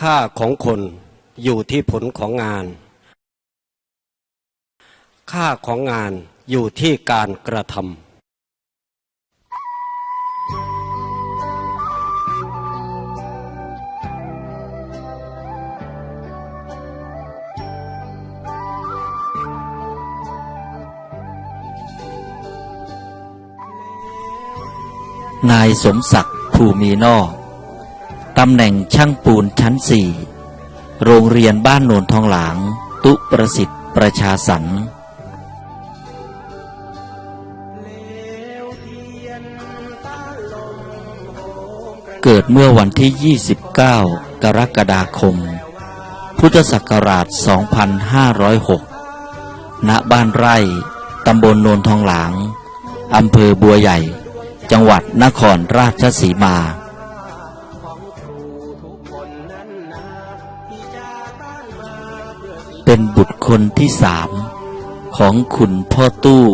ค่าของคนอยู่ที่ผลของงาน ค่าของงานอยู่ที่การกระทำนายสมศักดิ์ภูมีนอก ตำแหน่งช่างปูนชั้นสี่โรงเรียนบ้านโนนทองหลาง ตุประสิทธิ์ประชาสรรค์เกิดเมื่อวันที่ 29 กรกฎาคม พุทธศักราช 2506 ณ บ้านไร่ ตำบลโนนทองหลาง อำเภอบัวใหญ่ จังหวัดนครราชสีมา เป็นบุตรคนที่สามของคุณพ่อตู้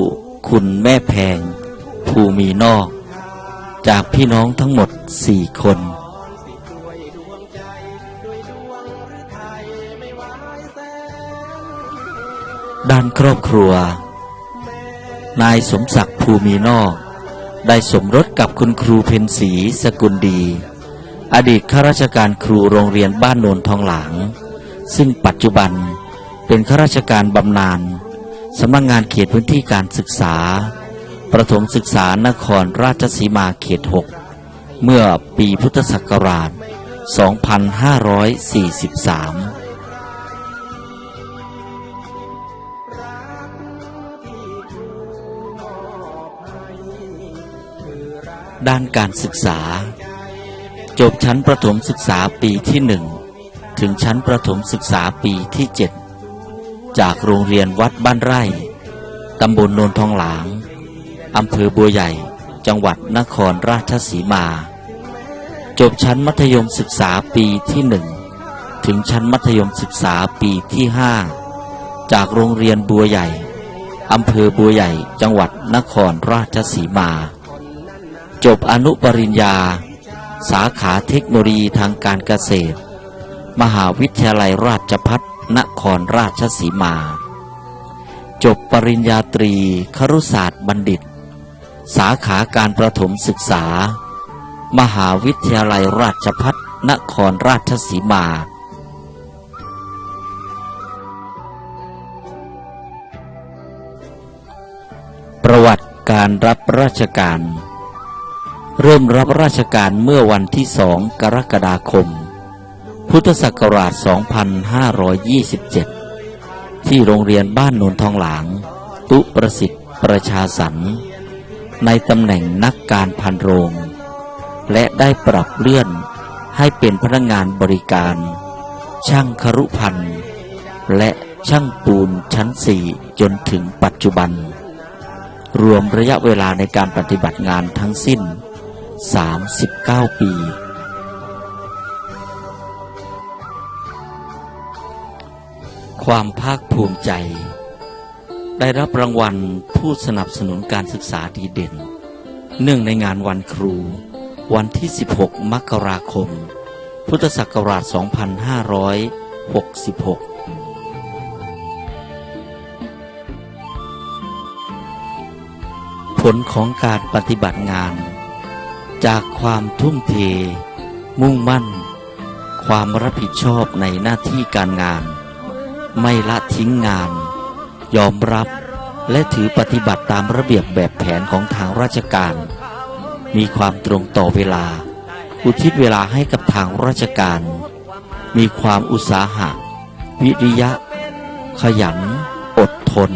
คุณแม่แพง ภูมีนอก จากพี่น้องทั้งหมดสี่คนด้านครอบครัว นายสมศักดิ์ภูมีนอก ได้สมรสกับคุณครูเพนศีสกุลดี อดีตข้าราชการครูโรงเรียนบ้านโนนทองหลาง ซึ่งปัจจุบันเป็นข้าราชการบำนาญสำนักงงานเขตพื้นที่การศึกษา ประถมศึกษานครราชสีมาเขต 6 เมื่อปีพุทธศักราช 2543ด้านการศึกษา จบชั้นประถมศึกษาปีที่หนึ่งถึงชั้นประถมศึกษาปีที่เจ็ดจากโรงเรียนวัดบ้านไร่ ตำบลโนนทองหลาง อำเภอบัวใหญ่ จังหวัดนครราชสีมา จบชั้นมัธยมศึกษาปีที่หนึ่งถึงชั้นมัธยมศึกษาปีที่ห้าจากโรงเรียนบัวใหญ่ อำเภอบัวใหญ่ จังหวัดนครราชสีมา จบอนุปริญญา สาขาเทคโนโลยีทางการเกษตร มหาวิทยาลัยราชพัฒนครราชสีมา จบปริญญาตรีครุศาสตร์บัณฑิต สาขาการประถมศึกษา มหาวิทยาลัยราชพัฒนครราชสีมาประวัติการรับราชการ เริ่มรับราชการเมื่อวันที่สองกรกฎาคม พุทธศักราช 2527 ที่โรงเรียนบ้านนนทองหลาง ตุประสิทธิ์ประชาสรรค์ในตำแหน่งนักการพันโรง และได้ปรับเลื่อนให้เป็นพนักงานบริการ ช่างครุพันธ์และช่างปูนชั้นสี่จนถึงปัจจุบัน รวมระยะเวลาในการปฏิบัติงานทั้งสิ้น 39 ปี ความภาคภูมิใจ ได้รับรางวัลผู้สนับสนุนการศึกษาดีเด่น เนื่องในงานวันครู วันที่ 16 มกราคม พุทธศักราช 2566ผลของการปฏิบัติงาน จากความทุ่มเท มุ่งมั่น ความรับผิดชอบในหน้าที่การงาน ไม่ละทิ้งงาน ยอมรับและถือปฏิบัติตามระเบียบแบบแผนของทางราชการ มีความตรงต่อเวลา อุทิศเวลาให้กับทางราชการ มีความอุตสาหะ วิริยะ ขยัน อดทน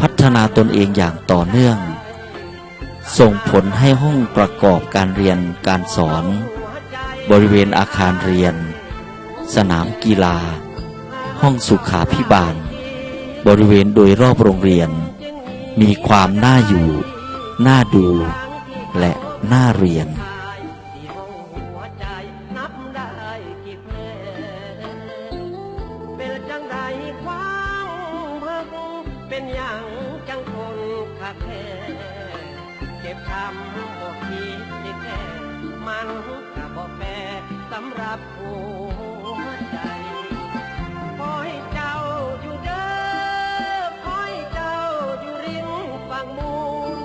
พัฒนาตนเองอย่างต่อเนื่อง ส่งผลให้ห้องประกอบการเรียนการสอน บริเวณอาคารเรียน สนามกีฬา ห้องสุขาพิบาล บริเวณโดยรอบโรงเรียน มีความน่าอยู่ น่าดู และน่าเรียนหัวใจนั ทำบ่คิดแค่มันก็บ่แปรสำหรับหัวใจคอยเจ้าอยู่เด้อคอยเจ้าอยู่ริมฝั่งมูล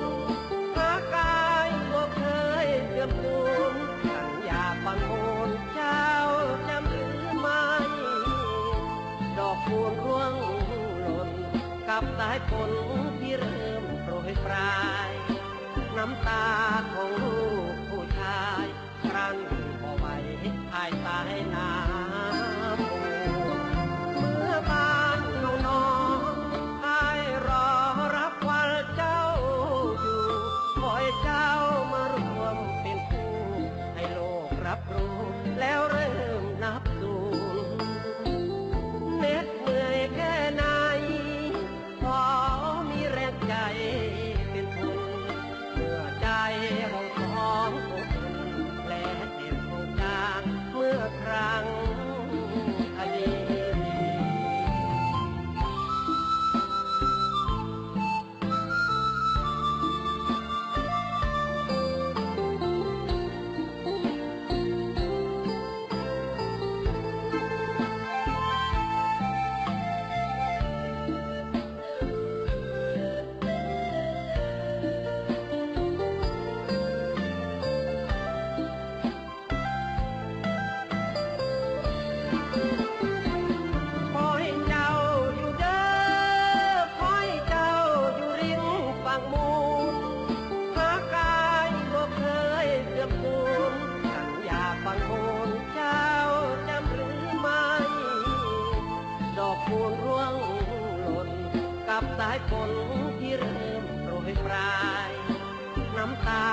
หากายบ่เคยเสื่อมสูญสัญยาฝั่งมูลเจ้าจำหรือไม่ดอกพูณร่วงหล่นกับสายฝนที่เริ่มโปรยปลาย น้ำตาของลู ប់តែពលជារឿងរយប្រាយ น้ำตา